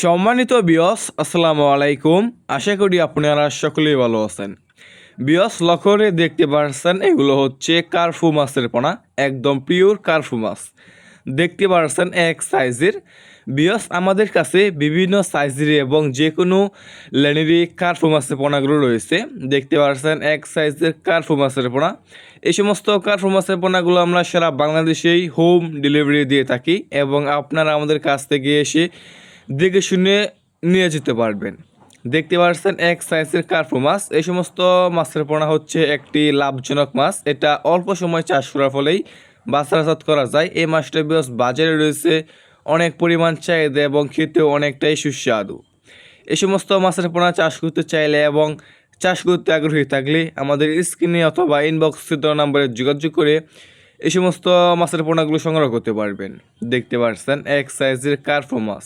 সম্মানিত বিয়স, আসসালামু আলাইকুম। আশা করি আপনারা সকলেই ভালো আছেন। বিয়স লখরে দেখতে পারছেন, এগুলো হচ্ছে কার্ফু মাছের পোনা, একদম পিওর কার্ফু মাছ। দেখতে পারছেন এক সাইজের। বিয়স, আমাদের কাছে বিভিন্ন সাইজের এবং যে কোনো লেনেরই কার্ফু মাছের পোনাগুলো রয়েছে। দেখতে পারছেন এক সাইজের কার্ফু মাছের পোনা। এই সমস্ত কার্ফু মাছের পোনাগুলো আমরা সারা বাংলাদেশেই হোম ডেলিভারি দিয়ে থাকি এবং আপনারা আমাদের কাছ থেকে এসে দেখে শুনে নিয়ে যেতে পারবেন। দেখতে পাচ্ছেন এক সাইজের কার্পু মাছ। এই সমস্ত মাছের পোনা হচ্ছে একটি লাভজনক মাছ। এটা অল্প সময় চাষ করার ফলেই বাজারজাত করা যায়। এই মাছটা বেশ বাজারে রয়েছে, অনেক পরিমাণ চাহিদা এবং খেতেও অনেকটাই সুস্বাদু। এই সমস্ত মাছের পোনা চাষ করতে চাইলে এবং চাষ করতে আগ্রহী থাকলে আমাদের স্ক্রিনে অথবা ইনবক্স নাম্বারে যোগাযোগ করে এই সমস্ত মাছের পোনাগুলো সংগ্রহ করতে পারবেন। দেখতে পাচ্ছেন এক সাইজের কার্পো মাছ।